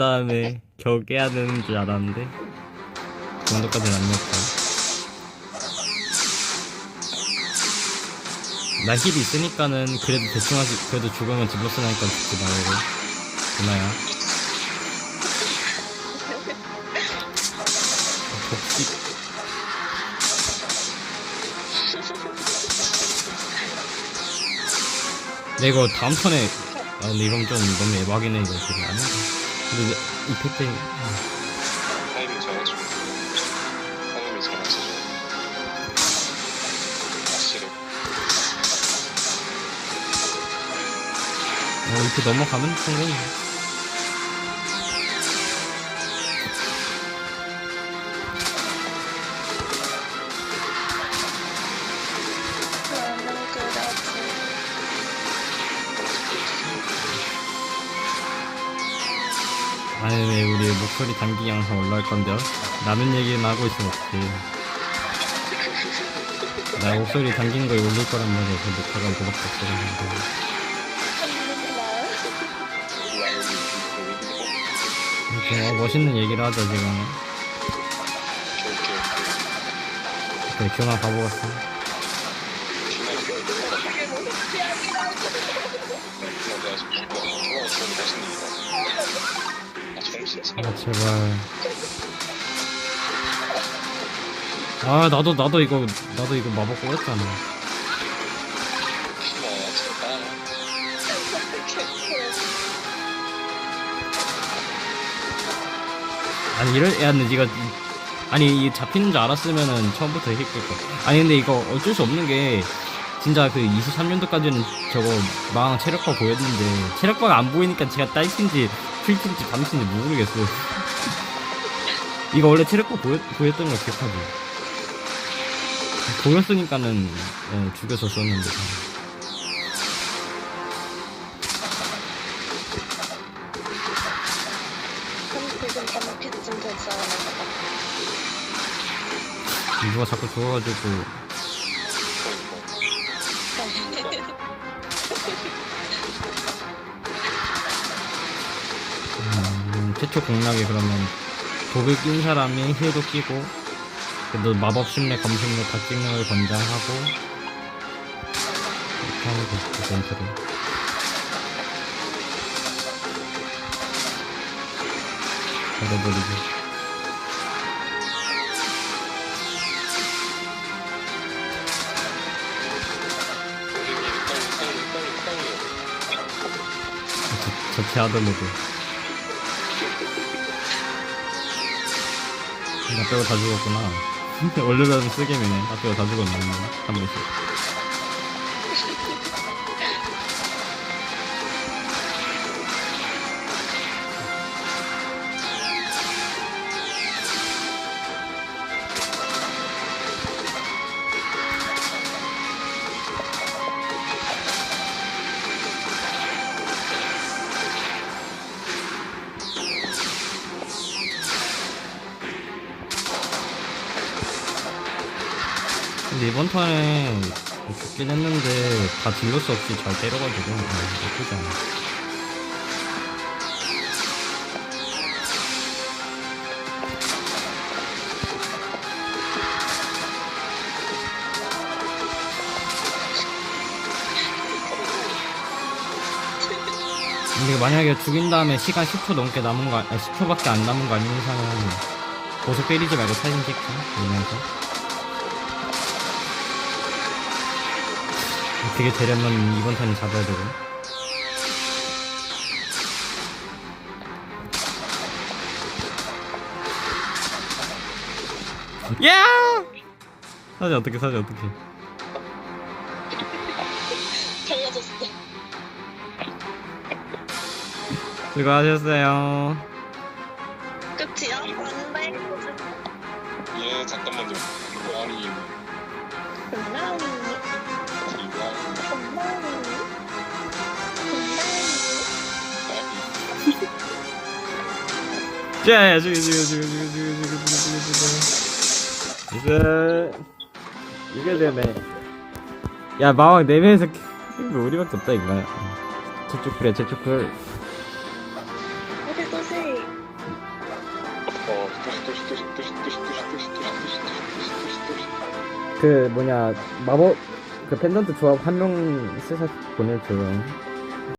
다음에 겨우 깨야 되는 줄 알았는데 그 정도까지는 아니었다. 나 힐이 있으니까는 그래도 대충 하지 그래도 죽으면 딜로스 나니까 죽지 말고. 누나야. 복식 내 이거 다음 턴에 아 근데 이건 좀 너무 해 이거. 지금 아닌가 근데 이펙 때 타이밍 잡아주고. 타이밍 잘 맞춰줘 낚시를 어, 이렇게 넘어가면 성공이야 아니 왜 우리 목소리 단기 영상 올라올 건데요? 남은 얘기만 하고 있으면 어떡해 나 목소리 담긴 거 올릴 거란 말이야 그 녹화가 없어가지고 한국말. 이렇게 어, 멋있는 얘기를 하자 지금. 그래 규마 바보 같아 아, 제발 아 나도 나도 이거 나도 이거 마법 꼬였잖아. 아니 이럴 야 근데 니가 이- 아니 이 잡히는 줄 알았으면은 처음부터 거 아니 근데 이거 어쩔 수 없는 게 진짜 그 23년도까지는 저거 망 체력바 보였는데 체력바가 안 보이니까 제가 딸긴지 풀킨지 밤신지 모르겠어 이거 원래 보였, 보였던 거 기억하지? 보였으니까는 예, 죽여서 썼는데. 한 지금 반피쯤 않았나? 누가 자꾸 죽어가지고 음, 최초 공략이 그러면 독을 낀 사람이 힐도 끼고 그래도 마법 심례 검심례 다 찍는 걸 권장하고 이렇게 하면 되지 멘트를 걷어버리고 저체 하던 애들 나 빼고 다 죽었구나. 원래라도 쓰게미네. 나 빼고 다 죽었네. 한 번씩 근 이번 턴에 죽긴 했는데 다 딜로스 없이 잘 때려가지고 아, 나쁘지 않아 근데 만약에 죽인 다음에 시간 10초 넘게 남은 거, 아니 10초밖에 안 남은 거 아닌 이상은 고속 때리지 말고 사진 찍자, 이러면서. 어떻게 되려면 이번 턴에 잡아야 되고. 야! 사진 어떻게, 사진 어떻게. 수고하셨어요. 끝이야? 안 돼. 예, 잠깐만요. 아니, 고마워. 야야 저기 저기 저기 저기 저기 저기 저기 저기 이제 이게 되네 야 마왕 네 명에서 우리밖에 없다 인마 저쪽 풀이야 저쪽 풀그 뭐냐 마법 그 펜던트 조합 한 명 쓰셔 보내줘요.